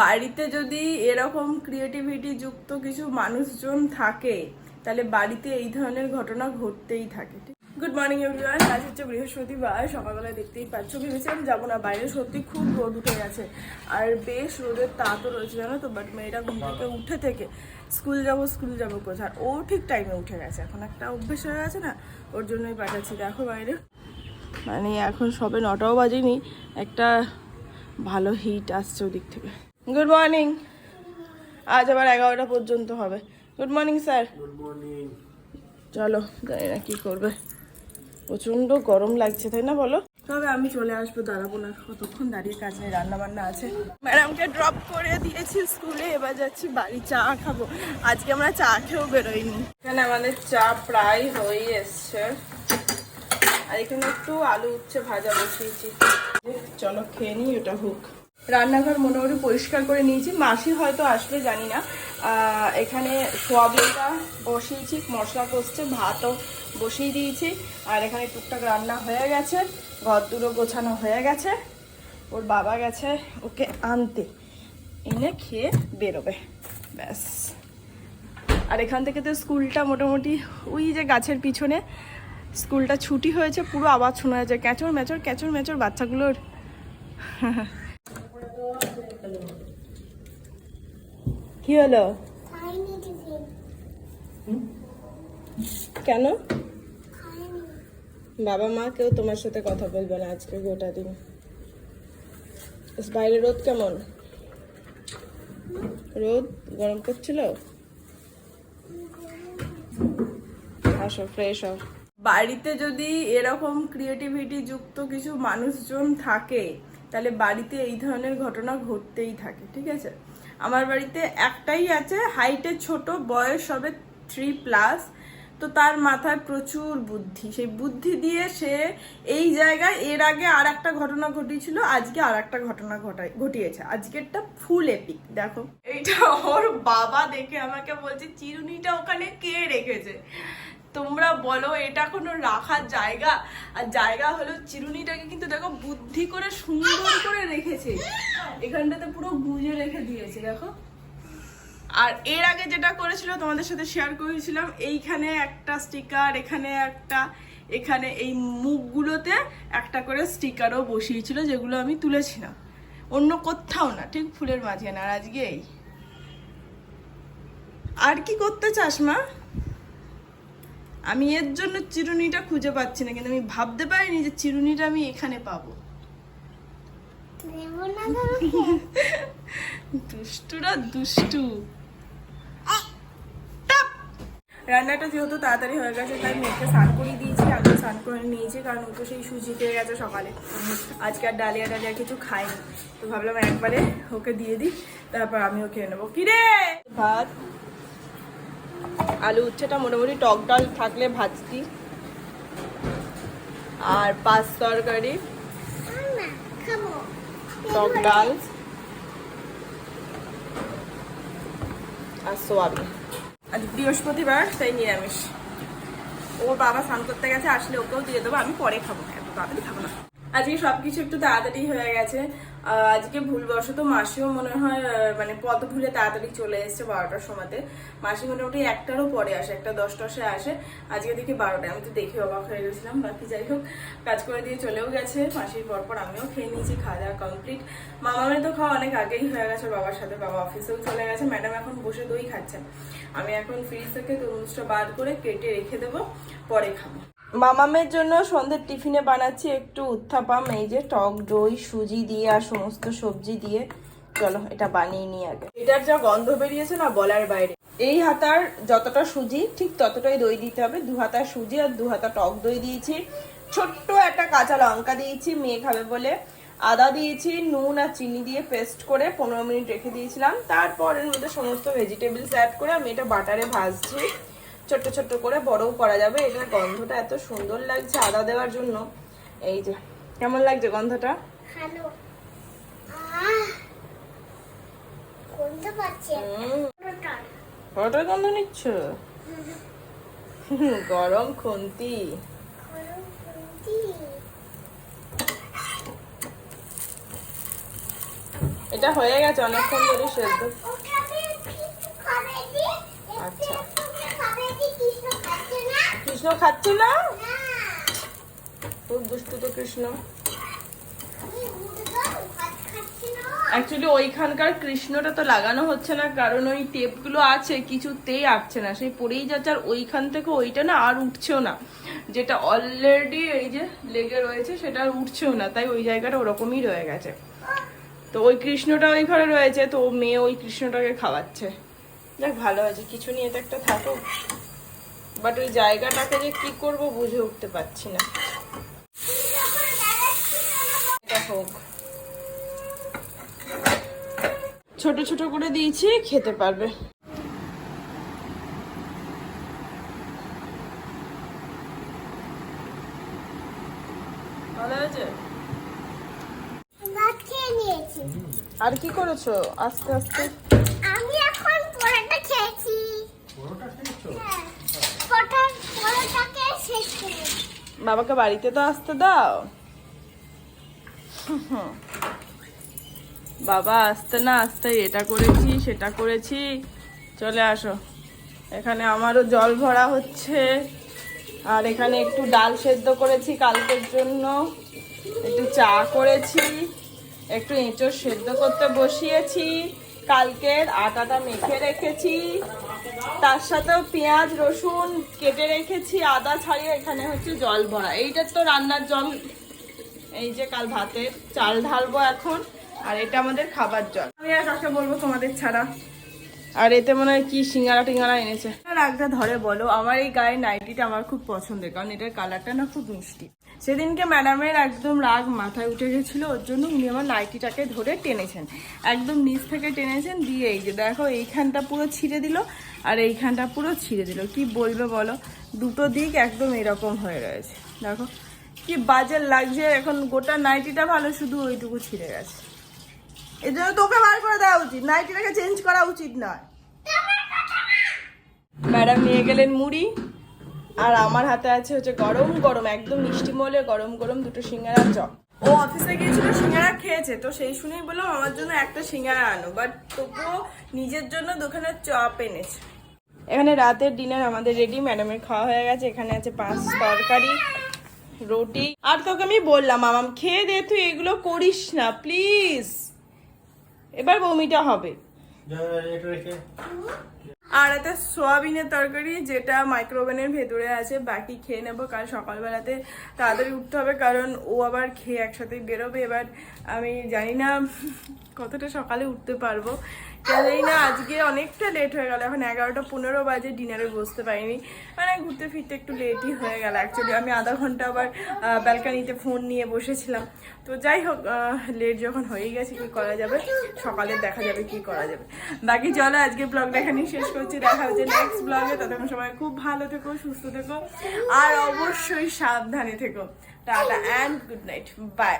বাড়িতে যদি এরকম ক্রিয়েটিভিটি যুক্ত কিছু মানুষজন থাকে, তাহলে বাড়িতে এই ধরনের ঘটনা ঘটতেই থাকে গুড মর্নিং এভরিওয়ান আজ হচ্ছে বৃহস্পতিবার। সকালবেলা দেখতেই পাচ্ছ ভেবেছিলাম যাব না। বাইরে সত্যি খুব রোদ উঠে গেছে। আর বেশ রোদের তাপও রয়েছে, জানো তো? বাট মেয়েটা ঘুম থেকে উঠে থেকে স্কুল যাব, স্কুল যাব কোথায়? ও ঠিক টাইমে উঠে গেছে। এখন একটা অভ্যেস হয়ে গেছে না? ওর জন্যই পাঠাচ্ছি। দেখো বাইরে। মানে এখন সবে নটাও বাজেনি। একটা ভালো হিট আসছে ওদিক থেকে। গুড মর্নিং আজ আবার এগারোটা পর্যন্ত হবে। Good morning sir good morning চলো জানি না কি করবে। প্রচণ্ড গরম লাগছে তাই না বলো? তবে আমি চলে আসব দাঁড়াবো না। কতক্ষণ দাঁড়িয়ে কাজ নেই রান্না বান্না আছে। ম্যাডামকে ড্রপ করে দিয়েছি স্কুলে এবার যাচ্ছি বাড়ি চা খাব। আজকে আমরা চা খেয়েও বেরোইনি। এখানে আমাদের চা প্রায় হয়ে এসছে। আর এখানে একটু আলু উচ্ছে ভাজা বসিয়েছি। চলো খেয়ে নিই ওটা হোক। রান্নাঘর মোটামুটি পরিষ্কার করে নিয়েছি। মাসি হয়তো আসবে, জানি না। এখানে সোয়াবিনটা বসিয়েছি মশলা কষছে, ভাতও বসিয়ে দিয়েছি। আর এখানে টুকটাক রান্না হয়ে গেছে ঘর দুটো গোছানো হয়ে গেছে। ওর বাবা গেছে ওকে আনতে। এনে খেয়ে বেরোবে। ব্যাস। আর এখান থেকে তো স্কুলটা মোটামুটি ওই যে গাছের পিছনে, স্কুলটা ছুটি হয়েছে, পুরো আওয়াজ শোনা যাচ্ছে। ক্যাচর ম্যাচর ক্যাচর ম্যাচর বাচ্চাগুলোর। কি হলো? কেন? বাবা মা কেউ তোমার সাথে কথা বলবে না আজকে গোটা দিন। বাইরে রোদ কেমন? রোদ গরম করছিল? আসো ফ্রেশ হও। বাড়িতে যদি এরকম ক্রিয়েটিভিটি যুক্ত কিছু মানুষজন থাকে তাহলে বাড়িতে এই ধরনের ঘটনা ঘটতেই থাকে ঠিক আছে? আমার বাড়িতে একটাই আছে হাইটে ছোট, বয়স হবে থ্রি প্লাস তো তার মাথায় প্রচুর বুদ্ধি। সেই বুদ্ধি দিয়ে সে এই জায়গায় এর আগে আর একটা ঘটনা ঘটিয়েছিল, আজকে আর একটা ঘটনা ঘটায়, ঘটিয়েছে। আজকেরটা ফুল এপিক দেখো। এইটা ওর বাবা দেখে আমাকে বলছে, চিরুনিটা ওখানে কে রেখেছে? তোমরা বলো, এটা কোনো রাখার জায়গা? আর জায়গা হলো চিরুনিটাকে কিন্তু দেখো বুদ্ধি করে সুন্দর করে রেখেছে। এখানটাতে পুরো গুজে রেখে দিয়েছে, দেখো। আর এর আগে যেটা করেছিল, তোমাদের সাথে শেয়ার করেছিলাম, এইখানে একটা স্টিকার এখানে একটা, এখানে এই মুখগুলোতে একটা করে স্টিকারও বসিয়েছিল, যেগুলো আমি তুলেছিলাম। অন্য কোথাও না, ঠিক ফুলের মাঝখানে, আর আজকে এই। আর কি করতে চাস মা? আমি এর জন্য চিরুনিটা খুঁজে পাচ্ছি না কিন্তু আমি ভাবতে পারিনি যে চিরুনিটা আমি এখানে পাবো। দুষ্টুরা দুষ্টু। রান্নাটা যেহেতু তাড়াতাড়ি হয়ে গেছে তাই মেয়েকে স্নান করিয়ে দিয়েছি আমি স্নান করে নিয়েছি কারণ ও তো সেই সুজি পেয়ে গেছে সকালে। আজকে আর ডালিয়া ডালিয়া কিছু খাইনি। তো ভাবলাম একবারে ওকে দিয়ে দিই তারপর আমিও খেয়ে নেব। কি রে ভাত আলু উচ্ছেটা মোটামুটি টক ডাল থাকলে ভাজতি আর পাঁচ তরকারি। টক ডাল। আর সোয়াবিন। আজ বৃহস্পতিবার, তাই নিরামিষ। ওর বাবা স্নান করতে গেছে, আসলে ওকেও দিয়ে দেবো, আমি পরে খাব। এত তাড়াতাড়ি খাব না। আজকে সবকিছু একটু তাড়াতাড়ি হয়ে গেছে। আজকে ভুলবশত মাসিও মনে হয় মানে পথ ভুলে তাড়াতাড়ি চলে এসেছে বারোটার সময়তে। মাসি মোটামুটি একটারও পরে আসে, একটা দশ দশে আসে। আজকে দেখি বারোটায়। আমি তো দেখে অবাক হয়ে গেছিলাম, বাকি যাই হোক, কাজ করে দিয়ে চলেও গেছে। মাসির পরপর আমিও খেয়ে নিয়েছি খাওয়া দাওয়া কমপ্লিট মামামের তো খাওয়া অনেক আগেই হয়ে গেছে বাবার সাথে, বাবা অফিসেও চলে গেছে। ম্যাডাম এখন বসে দই খাচ্ছেন আমি এখন ফ্রিজ থেকে তরমুজটা বার করে কেটে রেখে দেবো, পরে খাব। মামামের জন্য সন্ধ্যের টিফিনে বানাচ্ছি একটু উত্থাপাম, এই যে টক দই, সুজি দিয়ে আর সমস্ত সবজি দিয়ে। চলো, এটা বানিয়ে নিই আগে। এটার যা গন্ধ বেরিয়েছে না বলার বাইরে। এই হাতার যতটা সুজি, ঠিক ততটাই দই দিতে হবে। দু হাতা সুজি আর দু হাতা টক দই দিয়েছি। ছোট্ট একটা কাঁচা লঙ্কা দিয়েছি, মেয়ে খাবে বলে। আদা দিয়েছি, নুন আর চিনি দিয়ে পেস্ট করে পনেরো মিনিট রেখে দিয়েছিলাম। তারপর এর মধ্যে সমস্ত ভেজিটেবলস অ্যাড করে আমি এটা বাটারে ভাজছি। ছোট্ট ছোট্ট করে বড়ও করা যাবে। এটার গন্ধটা এত সুন্দর লাগছে আদা দেওয়ার জন্য। এই যে কেমন লাগছে গন্ধটা? কটার গন্ধ নিচ্ছ? গরম খুন্তি। এটা হয়ে গেছে অনেকক্ষণ ধরে সেদ্ধ। আচ্ছা। ওকে খাবে দি কৃষ্ণ খাচ্ছে না কৃষ্ণ খাচ্ছিল না? খুব দুষ্টু তো কৃষ্ণ। খাচ্ছি অ্যাকচুয়ালি ওইখানকার কৃষ্ণটা তো লাগানো হচ্ছে না, কারণ ওই টেপগুলো আছে, কিছুতেই আসছে না। সেই পড়েই যাচ্ছে, আর ওইখান থেকে ওইটা না আর উঠছেও না। যেটা অলরেডি এই যে লেগে রয়েছে, সেটা আর উঠছেও না, তাই ওই জায়গাটা ওরকমই রয়ে গেছে। তো ওই কৃষ্ণটা ওই ঘরে রয়েছে, তো মেয়ে ওই কৃষ্ণটাকে খাওয়াচ্ছে। যাক, ভালো হয়েছে কিছু নিয়ে তো একটা থাকো বাট ওই জায়গাটাকে যে কি করব বুঝে উঠতে পারছি না। হোক। ছোট ছোট করে দিয়েছি খেতে পারবে। আর কি করেছ? আস্তে আস্তে আমি এখন পরোটা খেয়েছি পরোটা খেয়েছো হ্যাঁ পরোটা পরোটাকে শেষ করেছি বাবাকে বাড়িতে তো আসতে দাও। বাবা, আসতে না আসতে এটা করেছি, সেটা করেছি। চলে আসো। এখানে আমারও জল ভরা হচ্ছে। আর এখানে একটু ডাল সেদ্ধ করেছি কালকের জন্য। একটু চা করেছি। একটু এঁচড় সেদ্ধ করতে বসিয়েছি। কালকের আটাটা মেখে রেখেছি। তার সাথেও পেঁয়াজ, রসুন কেটে রেখেছি, আদা ছাড়িয়ে এখানে হচ্ছে জল ভরা। এইটার তো রান্নার জল, এই যে কাল ভাতের, চাল ঢালবো এখন, আর এটা আমাদের খাবার জল। আমি আর কাকে বলব তোমাদের ছাড়া? আর এতে মনে হয় কি সিঙ্গারা টিঙ্গারা এনেছে। আর রাগটা ধরে বলো, আমার এই গায়ের নাইটিটা আমার খুব পছন্দের, কারণ এটার কালারটা না খুব মিষ্টি। সেদিনকে ম্যাডামের একদম রাগ মাথায় উঠে গেছিল ওর জন্য উনি আমার নাইটিটাকে ধরে টেনেছেন। একদম নিচ থেকে টেনেছেন দিয়ে এই যে দেখো এইখানটা পুরো ছিঁড়ে দিল আর এইখানটা পুরো ছিঁড়ে দিল। কি বলবে বলো? দুটো দিক একদম এরকম হয়ে রয়েছে। দেখো কি বাজে লাগছে এখন গোটা নাইটিটা ভালো শুধু ওইটুকু ছিঁড়ে গেছে। এর জন্য তোকে বার করে দেওয়া উচিত নাইটিটাকে চেঞ্জ করা উচিত নয়। ম্যাডাম নিয়ে গেলেন মুড়ি আর আমার হাতে আছে হচ্ছে গরম গরম একদম মিষ্টি মলে গরম গরম দুটো সিঙ্গারা চপ। ও অফিসে গিয়েছিল সিঙ্গারা খেয়েছে তো সেই শুনেই বললাম আমার জন্য একটা সিঙ্গারা আনো বাট তবুও নিজের জন্য দোকানের চপ এনেছে। এখানে রাতের ডিনার আমাদের রেডি ম্যাডামের খাওয়া হয়ে গেছে এখানে আছে পাঁচ তরকারি রুটি। আর তোকে আমি বললাম আমাম খেয়ে দে তুই এগুলো করিস না প্লিজ এবার বমিটা হবে। এটা রেখে আর এতে সোয়াবিনের তরকারি যেটা মাইক্রোওভেনের ভেতরে আছে, বাকি খেয়ে নেব কাল সকালবেলাতে। তাড়াতাড়ি উঠতে হবে, কারণ ও আবার খেয়ে একসাথে বেরোবে। এবার আমি জানি না কতটা সকালে উঠতে পারব। জানি না, আজকে অনেকটা লেট হয়ে গেল। এখন এগারোটা পনেরো বাজে ডিনারে বসতে পারিনি। মানে ঘুরতে ফিরতে একটু লেটই হয়ে গেল অ্যাকচুয়ালি আমি আধা ঘণ্টা আবার ব্যালকানিতে ফোন নিয়ে বসেছিলাম। তো যাই হোক লেট যখন হয়ে গেছে, কি করা যাবে? সকালে দেখা যাবে কি করা যাবে। বাকি চলো আজকে ব্লগটা এখানেই শেষ করছি। দেখা হচ্ছে নেক্সট ব্লগে ততক্ষণ সবাই খুব ভালো থেকো, সুস্থ থেকো, আর অবশ্যই সাবধানে থেকো। Tata and good night bye